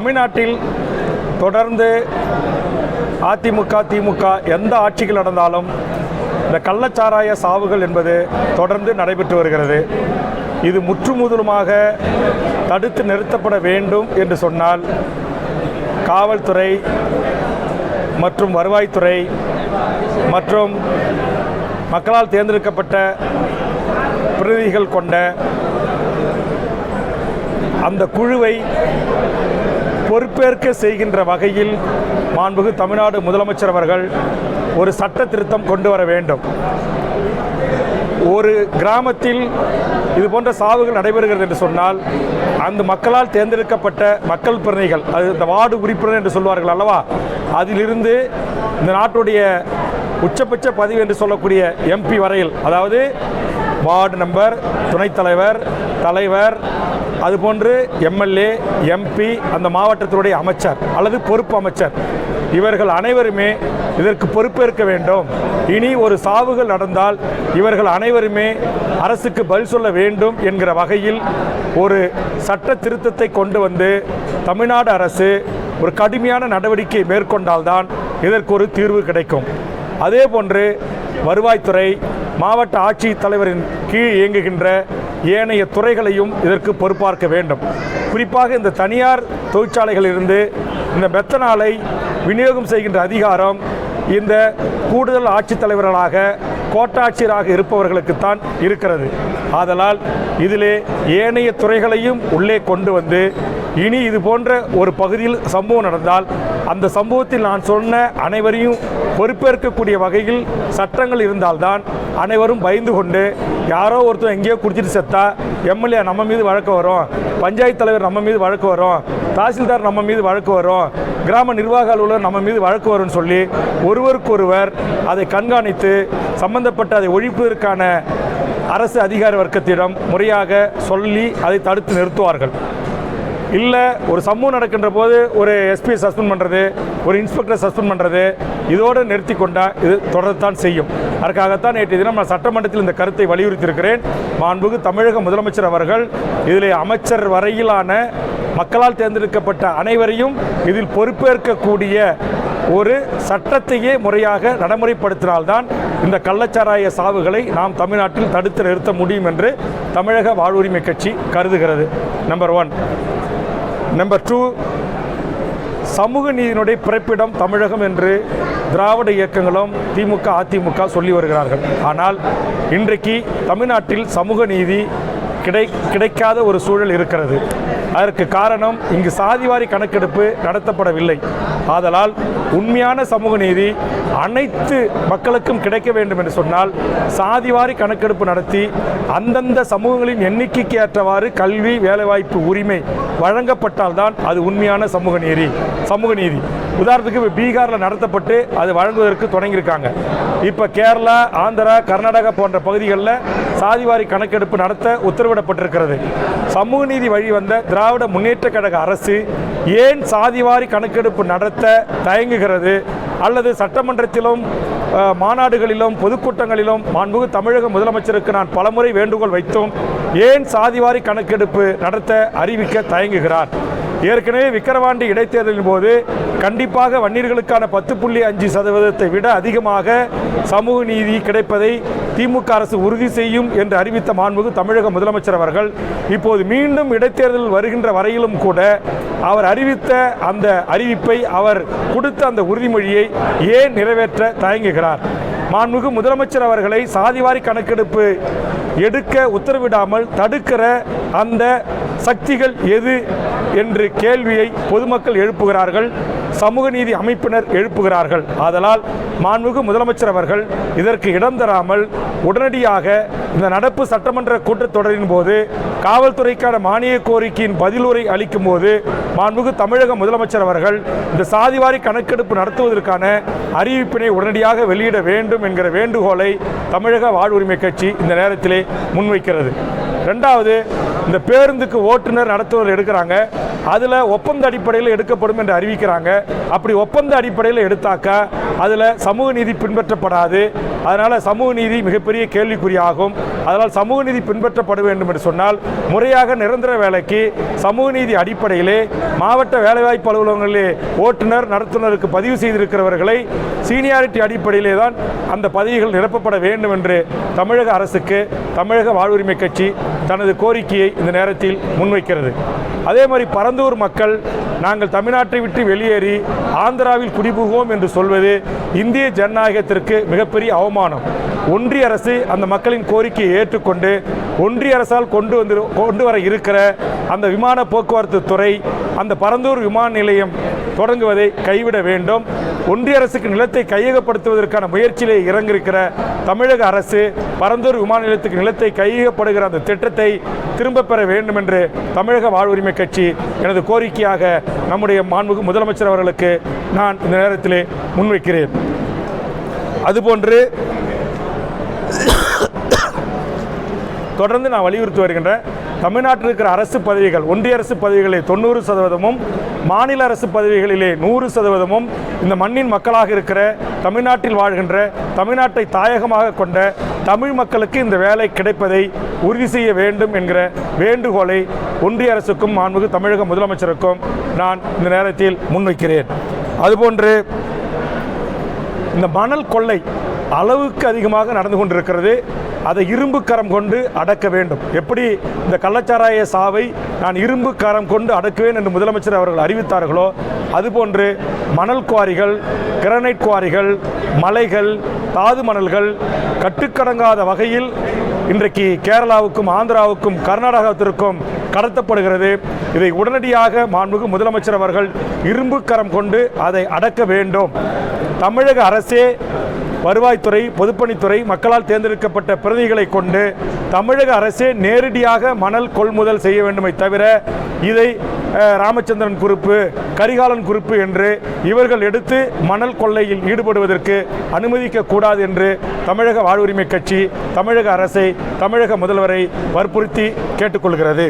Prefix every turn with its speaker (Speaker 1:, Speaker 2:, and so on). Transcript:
Speaker 1: தமிழ்நாட்டில் தொடர்ந்து அதிமுக திமுக எந்த ஆட்சிகள் நடந்தாலும் இந்த கள்ளச்சாராய சாவுகள் என்பது தொடர்ந்து நடைபெற்று வருகிறது. இது முற்றுமுதலுமாக தடுத்து நிறுத்தப்பட வேண்டும் என்று சொன்னால் காவல்துறை மற்றும் வருவாய்த்துறை மற்றும் மக்களால் தேர்ந்தெடுக்கப்பட்ட பிரதிநிதிகள் கொண்ட அந்த குழுவை பொறுப்பேற்க செய்கின்ற வகையில் மாண்புகு தமிழ்நாடு முதலமைச்சர் அவர்கள் ஒரு சட்ட திருத்தம் கொண்டு வர வேண்டும். ஒரு கிராமத்தில் இது போன்ற சாவுகள் நடைபெறுகிறது என்று சொன்னால் அந்த மக்களால் தேர்ந்தெடுக்கப்பட்ட மக்கள் பிரதிநிதிகள் அது இந்த வார்டு உறுப்பினர் என்று சொல்வார்கள் அல்லவா? அதிலிருந்து இந்த நாட்டுடைய உச்சபட்ச பதிவு என்று சொல்லக்கூடிய எம்பி வரையில் அதாவது வார்டு நம்பர் துணைத் தலைவர் தலைவர் அதுபோன்று எம்எல்ஏ எம்பி அந்த மாவட்டத்தினுடைய அமைச்சர் அல்லது பொறுப்பு அமைச்சர் இவர்கள் அனைவருமே இதற்கு பொறுப்பேற்க வேண்டும். இனி ஒரு சாவுகள் நடந்தால் இவர்கள் அனைவருமே அரசுக்கு பதில் சொல்ல வேண்டும் என்கிற வகையில் ஒரு சட்ட திருத்தத்தை கொண்டு வந்து தமிழ்நாடு அரசு ஒரு கடுமையான நடவடிக்கை மேற்கொண்டால்தான் இதற்கு ஒரு தீர்வு கிடைக்கும். அதே போன்று வருவாய்த்துறை மாவட்ட ஆட்சித்தலைவரின் கீழ் இயங்குகின்ற ஏனைய துறைகளையும் இதற்கு பொறுப்பார்க்க வேண்டும். குறிப்பாக இந்த தனியார் தொழிற்சாலைகளிலிருந்து இந்த மெத்தனாலை விநியோகம் செய்கின்ற அதிகாரம் இந்த கூடுதல் ஆட்சித்தலைவர்களாக கோட்டாட்சியராக இருப்பவர்களுக்குத்தான் இருக்கிறது. ஆதலால் இதிலே ஏனைய துறைகளையும் உள்ளே கொண்டு வந்து இனி இது போன்ற ஒரு பகுதியில் சம்பவம் நடந்தால் அந்த சம்பவத்தில் நான் சொன்ன அனைவரையும் பொறுப்பேற்கக்கூடிய வகையில் சட்டங்கள் இருந்தால்தான் அனைவரும் பயந்து கொண்டு யாரோ ஒருத்தர் எங்கேயோ குடிச்சிட்டு செத்தா எம்எல்ஏ நம்ம மீது வழக்கு வரும் பஞ்சாயத்து தலைவர் நம்ம மீது வழக்கு வரும் தாசில்தார் நம்ம மீது வழக்கு வரும் கிராம நிர்வாக அலுவலர் நம்ம மீது வழக்கு வரும்னு சொல்லி ஒருவருக்கொருவர் அதை கண்காணித்து சம்பந்தப்பட்ட அதை ஒழிப்பதற்கான அரசு அதிகார வர்க்கத்திடம் முறையாக சொல்லி அதை தடுத்து நிறுத்துவார்கள். இல்லை ஒரு சம்பவம் நடக்கின்ற போது ஒரு எஸ்பி சஸ்பெண்ட் பண்ணுறது ஒரு இன்ஸ்பெக்டர் சஸ்பெண்ட் பண்ணுறது இதோடு நிறுத்தி கொண்டால் இது தொடரத்தான் செய்யும். அதற்காகத்தான் நேற்று தினம் நான் சட்டமன்றத்தில் இந்த கருத்தை வலியுறுத்தியிருக்கிறேன். மாண்புகு தமிழக முதலமைச்சர் அவர்கள் இதில் அமைச்சர் வரையிலான மக்களால் தேர்ந்தெடுக்கப்பட்ட அனைவரையும் இதில் பொறுப்பேற்கக்கூடிய ஒரு சட்டத்தையே முறையாக நடைமுறைப்படுத்தினால்தான் இந்த கள்ளச்சாராய சாவுகளை நாம் தமிழ்நாட்டில் தடுத்து நிறுத்த முடியும் என்று தமிழக வாழ்வுரிமை கட்சி கருதுகிறது. நம்பர் ஒன் நம்பர் டூ சமூக நீதியினுடைய பிறப்பிடம் தமிழகம் என்று திராவிட இயக்கங்களும் திமுக அதிமுக சொல்லி வருகிறார்கள். ஆனால் இன்றைக்கு தமிழ்நாட்டில் சமூக நீதி கிடை கிடைக்காத ஒரு சூழல் இருக்கிறது. அதற்கு காரணம் இங்கு சாதிவாரி கணக்கெடுப்பு நடத்தப்படவில்லை. ஆதலால் உண்மையான சமூக நீதி அனைத்து மக்களுக்கும் கிடைக்க வேண்டும் என்று சொன்னால் சாதிவாரி கணக்கெடுப்பு நடத்தி அந்தந்த சமூகங்களின் எண்ணிக்கைக்கு ஏற்றவாறு கல்வி வேலைவாய்ப்பு உரிமை வழங்கப்பட்டால்தான் அது உண்மையான சமூக நீதி. சமூக நீதி. உதாரணத்துக்கு பீகாரில் நடத்தப்பட்டு அது வழங்குவதற்கு தொடங்கியிருக்காங்க. இப்போ கேரளா ஆந்திரா கர்நாடகா போன்ற பகுதிகளில் சாதிவாரி கணக்கெடுப்பு நடத்த உத்தரவிடப்பட்டிருக்கிறது. சமூக நீதி வழி வந்த திராவிட முன்னேற்ற கழக அரசு ஏன் சாதிவாரி கணக்கெடுப்பு நடத்த தயங்குகிறது? அல்லது சட்டமன்றத்திலும் மாநாடுகளிலும் பொதுக்கூட்டங்களிலும் மாண்புகு தமிழக முதலமைச்சருக்கு நான் பலமுறை வேண்டுகோள் வைத்தோம். ஏன் சாதிவாரி கணக்கெடுப்பு நடத்த அறிவிக்க தயங்குகிறார்? ஏற்கனவே விக்கிரவாண்டி இடைத்தேர்தலின் போது கண்டிப்பாக வன்னியர்களுக்கான பத்து புள்ளி அஞ்சு சதவீதத்தை விட அதிகமாக சமூக நீதி கிடைப்பதை திமுக அரசு உறுதி செய்யும் என்று அறிவித்த மாண்புகு தமிழக முதலமைச்சர் அவர்கள் இப்போது மீண்டும் இடைத்தேர்தல் வருகின்ற வரையிலும் கூட அவர் அறிவித்த அந்த அறிவிப்பை அவர் கொடுத்த அந்த உறுதிமொழியை ஏன் நிறைவேற்ற தயங்குகிறார்? மாண்புகு முதலமைச்சர் அவர்களை சாதிவாரி கணக்கெடுப்பு எடுக்க உத்தரவிடாமல் தடுக்கிற அந்த சக்திகள் எது என்று கேள்வியை பொதுமக்கள் எழுப்புகிறார்கள் சமூக நீதி அமைப்பினர் எழுப்புகிறார்கள். ஆதலால் மாண்புமிகு முதலமைச்சர் அவர்கள் இதற்கு இடம் தராமல் உடனடியாக இந்த நடப்பு சட்டமன்ற கூட்டத்தொடரின் போது காவல்துறைக்கான மானிய கோரிக்கையின் பதிலுரை அளிக்கும் போது மாண்புமிகு தமிழக முதலமைச்சர் அவர்கள் இந்த சாதிவாரி கணக்கெடுப்பு நடத்துவதற்கான அறிவிப்பினை உடனடியாக வெளியிட வேண்டும் என்கிற வேண்டுகோளை தமிழக வாழ்வுரிமை கட்சி இந்த நேரத்திலே முன்வைக்கிறது. ரெண்டாவது இந்த பேருந்துக்கு ஓட்டுநர் நடத்துவர் எடுக்கிறாங்க. அதில் ஒப்பந்த அடிப்படையில் எடுக்கப்படும் என்று அறிவிக்கிறாங்க. அப்படி ஒப்பந்த அடிப்படையில் எடுத்தாக்கா அதில் சமூக நீதி பின்பற்றப்படாது. அதனால் சமூக நீதி மிகப்பெரிய கேள்விக்குறியாகும். அதனால் சமூக நீதி பின்பற்றப்பட வேண்டும் என்று சொன்னால் முறையாக நிரந்தர வேலைக்கு சமூக நீதி அடிப்படையிலே மாவட்ட வேலைவாய்ப்பு அலுவலகங்களிலே ஓட்டுநர் நடத்துனருக்கு பதிவு செய்திருக்கிறவர்களை சீனியாரிட்டி அடிப்படையிலே தான் அந்த பதவிகள் நிரப்பப்பட வேண்டும் என்று தமிழக அரசுக்கு தமிழக வாழ்வுரிமை கட்சி தனது கோரிக்கையை இந்த நேரத்தில் முன்வைக்கிறது. அதே மாதிரி பரந்தூர் மக்கள் நாங்கள் தமிழ்நாட்டை விட்டு வெளியேறி ஆந்திராவில் குடிபுகுவோம் என்று சொல்வது இந்திய ஜனநாயகத்திற்கு மிகப்பெரிய அவ அவமானம். ஒன்றிய அரசு அந்த மக்களின் கோரிக்கையை ஏற்றுக்கொண்டு ஒன்றிய அரசால் கொண்டு வந்து கொண்டு வர இருக்கிற அந்த விமான போக்குவரத்து துறை அந்த பரந்தூர் விமான நிலையம் தொடங்குவதை கைவிட வேண்டும். ஒன்றிய அரசுக்கு நிலத்தை கையகப்படுத்துவதற்கான முயற்சியிலே இறங்கிருக்கிற தமிழக அரசு பரந்தூர் விமான நிலையத்துக்கு நிலத்தை கையகப்படுகிற அந்த திட்டத்தை திரும்ப பெற வேண்டும் என்று தமிழக வாழ்வுரிமை கட்சி எனது கோரிக்கையாக நம்முடைய மாண்புமிகு முதலமைச்சர் அவர்களுக்கு நான் இந்த நேரத்திலே முன்வைக்கிறேன். அதுபோன்று தொடர்ந்து நான் வலியுறுத்தி வருகின்றேன் தமிழ்நாட்டில் இருக்கிற அரசு பதவிகள் ஒன்றிய அரசு பதவிகளில் தொண்ணூறு சதவீதமும் மாநில அரசு பதவிகளிலே நூறு சதவீதமும் இந்த மண்ணின் மக்களாக இருக்கிற தமிழ்நாட்டில் வாழ்கின்ற தமிழ்நாட்டை தாயகமாக கொண்ட தமிழ் மக்களுக்கு இந்த வேலை கிடைப்பதை உறுதி செய்ய வேண்டும் என்கிற வேண்டுகோளை ஒன்றிய அரசுக்கும் மாண்புமிகு தமிழக முதலமைச்சருக்கும் நான் இந்த நேரத்தில் முன்வைக்கிறேன். அதுபோன்று இந்த மணல் கொள்ளை அளவுக்கு அதிகமாக நடந்து கொண்டிருக்கிறது. அதை இரும்பு கரம் கொண்டு அடக்க வேண்டும். எப்படி இந்த கள்ளச்சாராய சாவை நான் இரும்பு கரம் கொண்டு அடக்குவேன் என்று முதலமைச்சர் அவர்கள் அறிவித்தார்களோ அதுபோன்று மணல் குவாரிகள் கிரனைட் குவாரிகள் மலைகள் தாது மணல்கள் கட்டுக்கடங்காத வகையில் இன்றைக்கு கேரளாவுக்கும் ஆந்திராவுக்கும் கர்நாடகத்திற்கும் கடத்தப்படுகிறது. இதை உடனடியாக மாண்புமிகு முதலமைச்சர் அவர்கள் இரும்பு கரம் கொண்டு அதை அடக்க வேண்டும். தமிழக அரசே வருவாய்த்துறை பொதுப்பணித்துறை மக்களால் தேர்ந்தெடுக்கப்பட்ட பிரதிகளை கொண்டு தமிழக அரசே நேரடியாக மணல் கொள்முதல் செய்ய வேண்டுமே தவிர இதை ராமச்சந்திரன் குறிப்பு கரிகாலன் குறிப்பு என்று இவர்கள் எடுத்து மணல் கொள்ளையில் ஈடுபடுவதற்கு அனுமதிக்க கூடாது என்று தமிழக வாழ்வுரிமை கட்சி தமிழக அரசை தமிழக முதல்வரை வற்புறுத்தி கேட்டுக்கொள்கிறது.